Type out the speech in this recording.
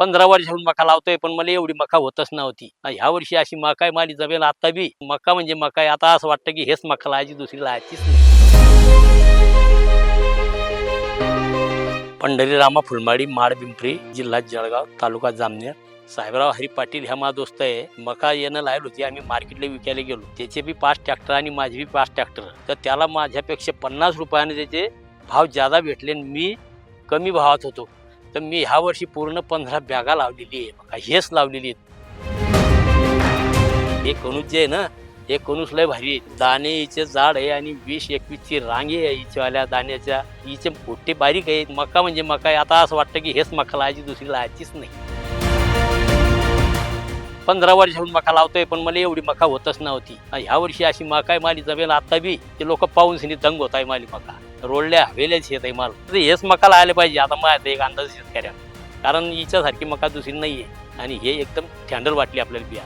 पंधरा वर्षाहून मका लावतोय पण मला एवढी मका होतच नव्हती. ह्या वर्षी अशी मका आहे माझी जमेल आता बी. मका म्हणजे मका आहे. आता असं वाटतं की हेच मका लावायची दुसरी लावायचीच नाही. पंढरी रामा फुलमाडी माड पिंपरी जिल्हा जळगाव तालुका जामनेर. साहेबराव हरी पाटील ह्या माझा दोस्त आहे. मका येणं लायल होती आम्ही मार्केटला विकायला गेलो. त्याचे बी पाच ट्रॅक्टर आणि माझे बी पाच ट्रॅक्टर तर त्याला माझ्यापेक्षा पन्नास रुपयाने त्याचे भाव जादा भेटले आणि मी कमी भावात होतो. तर मी ह्या वर्षी पूर्ण पंधरा बॅगा लावलेली आहे. मका हेच लावलेली आहेत. हे कणूस जे आहे ना हे कणूस लय भारी आहे. दाणे हिचे झाड आहे आणि वीस एकवीसची रांगे आहे हिच्यावाल्या दाण्याच्या. हिचे पोटे बारीक आहेत. मका म्हणजे मका आहे. आता असं वाटतं की हेच मका लावायची दुसरी लावायचीच नाही. पंधरा वर्षाहून मका लावतोय पण मला एवढी मका होतच नव्हती. आणि ह्या वर्षी अशी मका आहे माझी जमेल आता बी. ते लोक पाहून दंग होत आहे माझी मका. रोडल्या हवेल्याच शेत आहे माल. तर हेच मका आले पाहिजे. आता मग एक अंदाज शेतकऱ्या कारण हिच्यासारखी मका दुसरी नाही आहे आणि हे एकदम थँडल वाटली आपल्याला बिया.